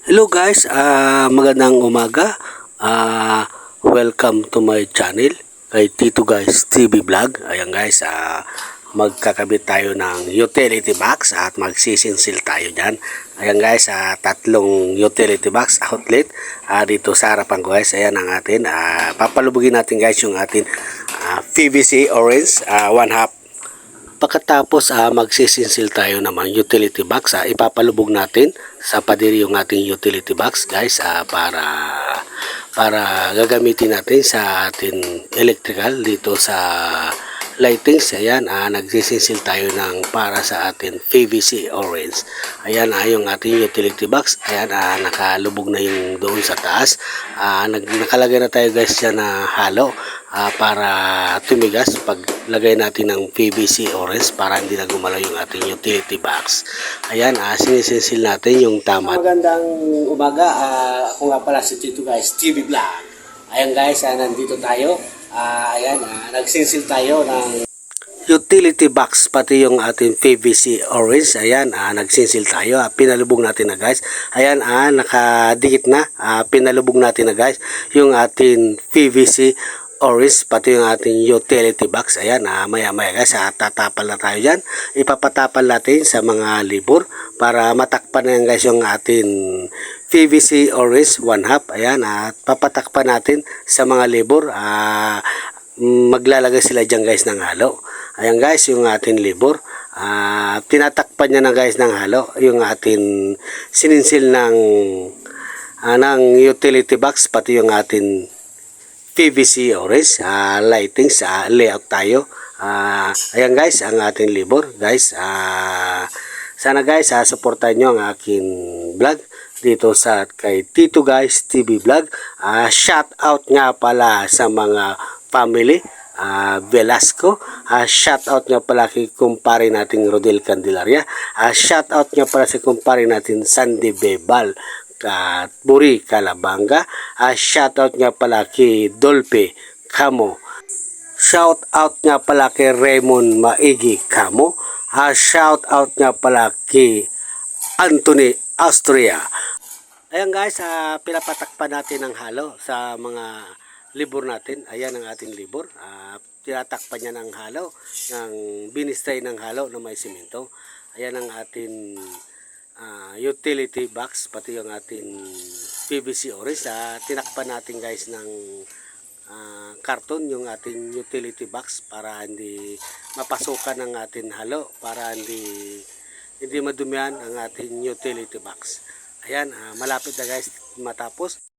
Hello guys, ah magandang umaga. Ah welcome to my channel kay Tito Guys TV Vlog. Ayan guys, ah magkakabit tayo ng utility box at magsisinsil tayo diyan. Ayan guys, ah tatlong utility box outlet ah, dito sa harapan ko guys. Ayan ang atin. Ah, papalubugin natin guys yung atin ah, PVC orange, ah, one half Pagkatapos ah, magsisinsil tayo naman utility box, ah, ipapalubog natin sa padiri yung ating utility box guys ah, para para gagamitin natin sa ating electrical dito sa lightings. Ayan, ah, nagsisinsil tayo ng para sa ating PVC orange. Ayan ah, yung ating utility box. Ayan, ah, nakalubog na yung doon sa taas. Ah, nag, nakalagay na tayo guys dyan na halo ah, para tumigas paglagay natin ng PVC orange para hindi na gumalaw yung ating utility box. Ayan, ah, sinisinsil natin yung tama. Magandang umaga. Ah, ako nga pala si Tito guys, TV Vlog. Ayan guys, ah, nandito tayo. Ah, ayan, ah, nagsinsil tayo ng utility box pati yung ating PVC orange. Ayan ah, nagsinsil tayo. Ah, pinalubog natin na guys. Ayan ah, nakadikit na. Ah, pinalubog natin na guys yung ating PVC orange pati yung ating utility box. Ayan ah, maya maya guys ah, tatapal na tayo dyan. Ipapatapal natin sa mga libor para matakpan na yan guys yung ating PVC orange one half. Ayan at papatakpan natin sa mga libor ah, maglalagay sila dyan guys ng halo. Ayan guys yung ating libor ah, tinatakpan niya na guys ng halo yung ating sininsil ng ah, ng utility box pati yung ating PVC orange ah, lighting sa layout tayo. Ah, ayan guys ang ating libor guys ah, sana guys ah, supportan nyo ang aking vlog dito sa kay Tito Guys TV Vlog ah, shout out nga pala sa mga family ah, Velasco ah, shout out nga pala kay kumpare nating Rodel Candelaria ah, shout out nga pala sa kumpare natin Sandy Bebal at Buri Calabanga. Uh, shout out nga pala kay Dolpe Camo. Shout out nga pala kay Raymond Maigi Camo. Uh, shout out nga pala kay Anthony Austria. Ayan guys, uh, pinapatakpan natin ng halo sa mga libor natin. Ayan ang ating libor. Uh, tinatakpan niya ng halo, ng binistay ng halo na may simento. Ayan ang ating ah, utility box pati yung ating PVC orange uh, tinakpan natin guys ng ah, karton yung ating utility box para hindi mapasukan ng ating halo para hindi hindi madumihan ang ating utility box ayan ah, malapit na guys matapos